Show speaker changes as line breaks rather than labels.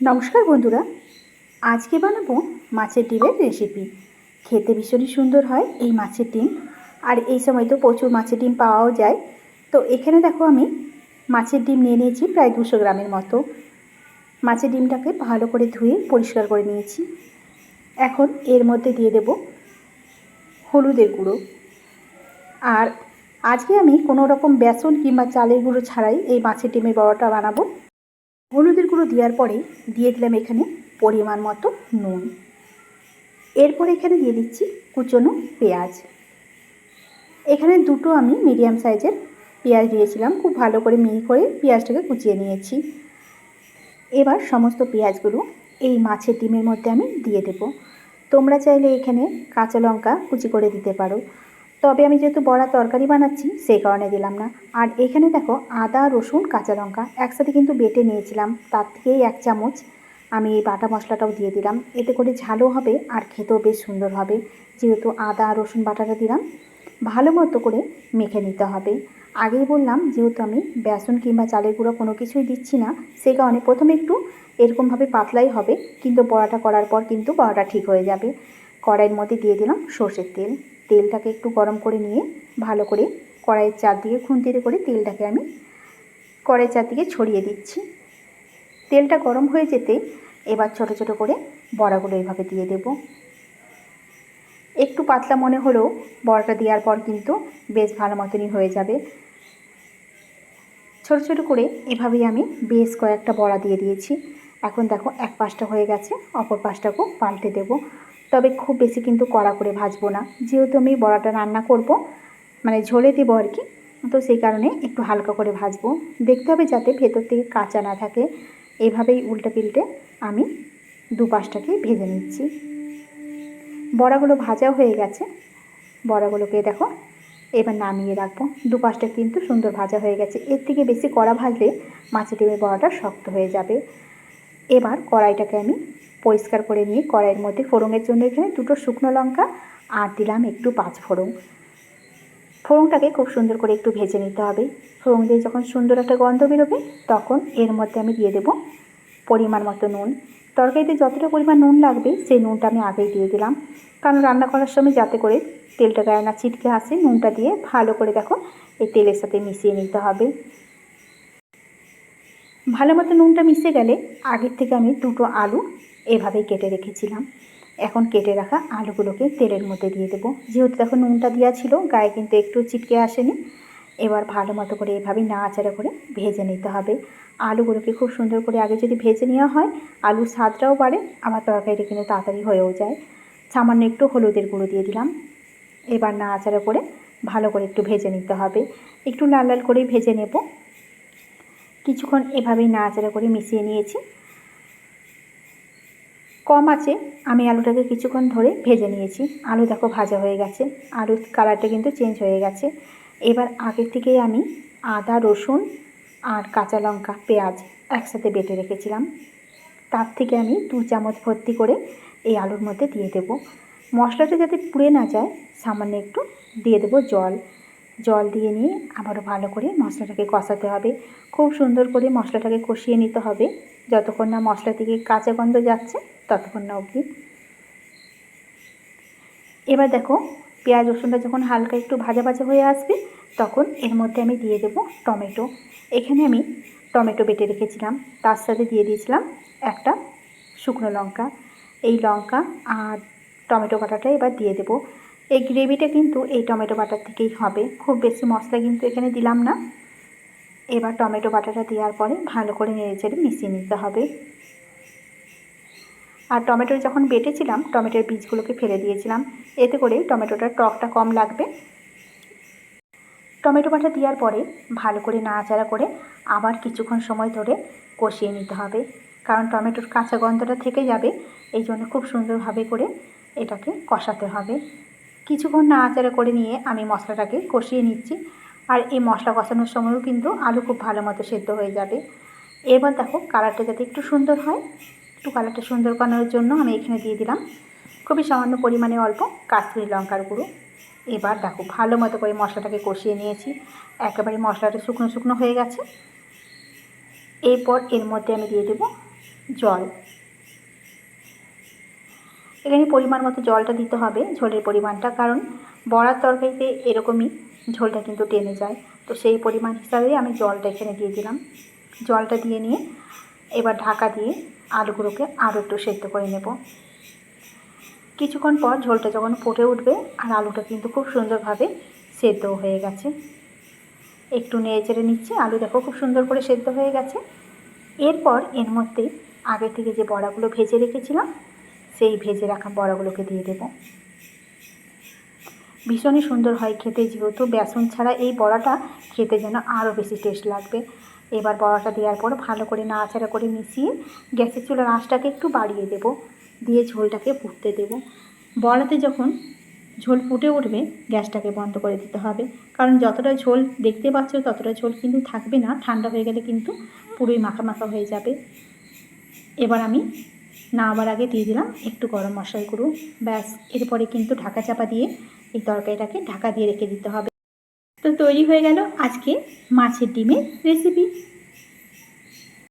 নমস্কার বন্ধুরা। আজকে বানাবো মাছের ডিমের রেসিপি খেতে ভীষণই সুন্দর হয় এই মাছের ডিম। আর এই সময় তো প্রচুর মাছের ডিম পাওয়াও যায়। তো এখানে দেখো আমি মাছের ডিম নিয়ে নিয়েছি প্রায় দুশো গ্রামের মতো। মাছের ডিমটাকে ভালো করে ধুয়ে পরিষ্কার করে নিয়েছি। এখন এর মধ্যে দিয়ে দেব হলুদের গুঁড়ো। আর আজকে আমি কোনো রকম বেসন কিংবা চালের গুঁড়ো ছাড়াই এই মাছের ডিমের বড়াটা বানাবো। গুঁড়ো দেওয়ার পরে দিয়ে দিলাম এখানে পরিমাণ মতো নুন। এরপর এখানে দিয়ে দিচ্ছি কুচনো পেঁয়াজ। এখানে দুটো আমি মিডিয়াম সাইজের পেঁয়াজ দিয়েছিলাম, খুব ভালো করে মিহি করে পেঁয়াজটাকে কুচিয়ে নিয়েছি। এবার সমস্ত পেঁয়াজগুলো এই মাছের ডিমের মধ্যে আমি দিয়ে দেব। তোমরা চাইলে এখানে কাঁচা লঙ্কা কুচি করে দিতে পারো। তবে আমি যেহেতু বড়া তরকারি বানাচ্ছি, সেই কারণে দিলাম না। আর এখানে দেখো, আদা, রসুন, কাঁচা লঙ্কা একসাথে কিন্তু বেটে নিয়েছিলাম। তার থেকেই এক চামচ আমি এই বাটা মশলাটাও দিয়ে দিলাম। এতে করে ঝালও হবে আর খেতেও বেশ সুন্দর হবে। যেহেতু আদা, রসুন বাটাটা দিলাম, ভালো মতো করে মেখে নিতে হবে। আগেই বললাম, যেহেতু আমি বেসন কিংবা চালের গুঁড়ো কোনো কিছুই দিচ্ছি না, সেই কারণে প্রথমে একটু এরকমভাবে পাতলাই হবে, কিন্তু বড়াটা করার পর কিন্তু বড়াটা ঠিক হয়ে যাবে। কড়াইয়ের মধ্যে দিয়ে দিলাম সর্ষের তেল। তেলটাকে একটু গরম করে নিয়ে ভালো করে কড়াইয়ের চারদিকে খুন্তিতে করে তেলটাকে আমি কড়াইয়ের চারদিকে ছড়িয়ে দিচ্ছি। তেলটা গরম হয়ে যেতে এবার ছোট ছোট করে বড়াগুলো এইভাবে দিয়ে দেব। একটু পাতলা মনে হলেও বড়াটা দেওয়ার পর কিন্তু বেশ ভালো মতনই হয়ে যাবে। ছোট ছোট করে এভাবেই আমি বেশ কয়েকটা বড়া দিয়ে দিয়েছি। এখন দেখো এক পাশটা হয়ে গেছে, অপর পাশটাকেও পাল্টে দেবো। তবে খুব বেশি কিন্তু কড়া করে ভাজবো না। যেহেতু আমি বড়াটা রান্না করব মানে ঝোলে দেবো আর কি, তো সেই কারণে একটু হালকা করে ভাজবো। দেখতে হবে যাতে ভেতর থেকে কাঁচা না থাকে। এইভাবেই উল্টে পিল্টে আমি দু পাশটাকে ভেজে নিচ্ছি। বড়াগুলো ভাজা হয়ে গেছে। বড়াগুলোকে দেখো, এবার নামিয়ে রাখব। দু পাশটা কিন্তু সুন্দর ভাজা হয়ে গেছে। এর থেকে বেশি কড়া ভাজলে মাছের ডিমের বড়াটা শক্ত হয়ে যাবে। এবার কড়াইটাকে আমি পরিষ্কার করে নিয়ে কড়াইয়ের মধ্যে ফোড়নের জন্য এখানে দুটো শুকনো লঙ্কা আর দিলাম একটু পাঁচ ফোড়ন। ফোড়নটাকে খুব সুন্দর করে একটু ভেজে নিতে হবে। ফোড়ন দিয়ে যখন সুন্দর একটা গন্ধ বেরোবে, তখন এর মধ্যে আমি দিয়ে দেব পরিমাণ মতো নুন। তরকারিতে যতটা পরিমাণ নুন লাগবে, সেই নুনটা আমি আগেই দিয়ে দিলাম। কারণ রান্না করার সময় যাতে করে তেলটা গায়ে না ছিটকে আসে, নুনটা দিয়ে ভালো করে দেখো এই তেলের সাথে মিশিয়ে নিতে হবে। ভালো মতো নুনটা মিশে গেলে আগের থেকে আমি দুটো আলু এভাবেই কেটে রেখেছিলাম। এখন কেটে রাখা আলুগুলোকে তেলের মধ্যে দিয়ে দেবো। যেহেতু দেখো নুনটা দেওয়া ছিল, গায়ে কিন্তু একটু চিটকে আসেনি। এবার ভালো মতো করে এভাবেই নাড়াচাড়া করে ভেজে নিতে হবে। আলুগুলোকে খুব সুন্দর করে আগে যদি ভেজে নেওয়া হয়, আলুর স্বাদটাও বাড়ে, আমার তরকারিটা কিন্তু তাড়াতাড়ি হয়েও যায়। সামান্য একটু হলুদের গুঁড়ো দিয়ে দিলাম। এবার নাড়াচাড়া করে ভালো করে একটু ভেজে নিতে হবে। একটু লাল লাল করেই ভেজে নেব। কিছুক্ষণ এভাবেই নাড়াচাড়া করে মিশিয়ে নিয়েছি। কম আছে, আমি আলুটাকে কিছুক্ষণ ধরে ভেজে নিয়েছি। আলু দেখো ভাজা হয়ে গেছে, আলুর কালারটা কিন্তু চেঞ্জ হয়ে গেছে। এবার আগের থেকেই আমি আদা, রসুন আর কাঁচা লঙ্কা, পেঁয়াজ একসাথে বেটে রেখেছিলাম। তার থেকে আমি দু চামচ ভর্তি করে এই আলুর মধ্যে দিয়ে দেব। মশলাটা যাতে পুড়ে না যায়, সামান্য একটু দিয়ে দেবো জল। জল দিয়ে নিয়ে আবারও ভালো করে মশলাটাকে কষাতে হবে। খুব সুন্দর করে মশলাটাকে কষিয়ে নিতে হবে। যতক্ষণ না মশলা থেকে কাঁচা গন্ধ যাচ্ছে, ততক্ষণ না অবধি। এবার দেখো, পেঁয়াজ রসুনটা যখন হালকা একটু ভাজা ভাজা হয়ে আসবে, তখন এর মধ্যে আমি দিয়ে দেব টমেটো। এখানে আমি টমেটো বেটে রেখেছিলাম। তার সাথে দিয়ে দিয়েছিলাম একটা শুকনো লঙ্কা। এই লঙ্কা আর টমেটো বাটাটা এবার দিয়ে দেবো। এই গ্রেভিটা কিন্তু এই টমেটো বাটার থেকেই হবে। খুব বেশি মশলা কিন্তু এখানে দিলাম না। এবার টমেটো বাটাটা দেওয়ার পরে ভালো করে নেড়ে চেড়ে মিশিয়ে নিতে হবে। আর টমেটো যখন বেটেছিলাম টমেটোর বীজগুলোকে ফেলে দিয়েছিলাম। এতে করে টমেটোটার টকটা কম লাগবে। টমেটো বাটা দেওয়ার পরে ভালো করে নাড়াচাড়া করে আবার কিছুক্ষণ সময় ধরে কষিয়ে নিতে হবে। কারণ টমেটোর কাঁচা গন্ধটা থেকে যাবে এই জন্য খুব সুন্দরভাবে করে এটাকে কষাতে হবে। কিছুক্ষণ নাড়াচাড়া করে নিয়ে আমি মশলাটাকে কষিয়ে নিচ্ছি। আর এই মশলা কষানোর সময়ও কিন্তু আলু খুব ভালো মতো সেদ্ধ হয়ে যাবে। এবার দেখো কালারটা যাতে একটু সুন্দর হয়, একটু কালারটা সুন্দর করানোর জন্য আমি এখানে দিয়ে দিলাম খুবই সামান্য পরিমাণে অল্প কাশ্মীরি লঙ্কার গুঁড়ো। এবার দেখো ভালো মতো করে মশলাটাকে কষিয়ে নিয়েছি। একেবারে মশলাটা শুকনো শুকনো হয়ে গেছে। এরপর এর মধ্যে আমি দিয়ে দেবো জল। এখানে পরিমাণ মতো জলটা দিতে হবে, ঝোলের পরিমাণটা, কারণ বড়ার তরকারিতে এরকমই ঝোলটা কিন্তু টেনে যায়। তো সেই পরিমাণ হিসাবে আমি জলটা এখানে দিয়ে দিলাম। জলটা দিয়ে নিয়ে এবার ঢাকা দিয়ে আলুগুলোকে আরও একটু সেদ্ধ করে নেব। কিছুক্ষণ পর ঝোলটা যখন ফুটে উঠবে আর আলুটা কিন্তু খুব সুন্দরভাবে সেদ্ধ হয়ে গেছে। একটু নেড়ে চেড়ে নিচ্ছি, আলু দেখো খুব সুন্দর করে সেদ্ধ হয়ে গেছে। এরপর এর মধ্যে আগে থেকে যে বড়াগুলো ভেজে রেখেছিলাম সেই ভেজে রাখা বড়াগুলোকে দিয়ে দেব। ভীষণই সুন্দর হয় খেতে, যেহেতু বেসন ছাড়া এই বড়াটা খেতে যেন আরও বেশি টেস্ট লাগবে। এবার বড়াটা দেওয়ার পর ভালো করে নাড়াচাড়া করে মিশিয়ে গ্যাসের চুলার আঁচটাকে একটু বাড়িয়ে দেব। দিয়ে ঝোলটাকে ফুটতে দেব। বড়াতে যখন ঝোল ফুটে উঠবে, গ্যাসটাকে বন্ধ করে দিতে হবে। কারণ যতটা ঝোল দেখতে পাচ্ছ, ততটা ঝোল কিন্তু থাকবে না। ঠান্ডা হয়ে গেলে কিন্তু পুরোই মাখা মাখা হয়ে যাবে। এবার আমি নামাবার আগে দিয়ে দিলাম, একটু গরম মশলাই গুঁড়ো, ব্যাস। এরপরে কিন্তু ঢাকা চাপা দিয়ে এই তরকারিটাকে ঢাকা দিয়ে রেখে দিতে হবে। তো তৈরি হয়ে গেল আজকে মাছের ডিমের রেসিপি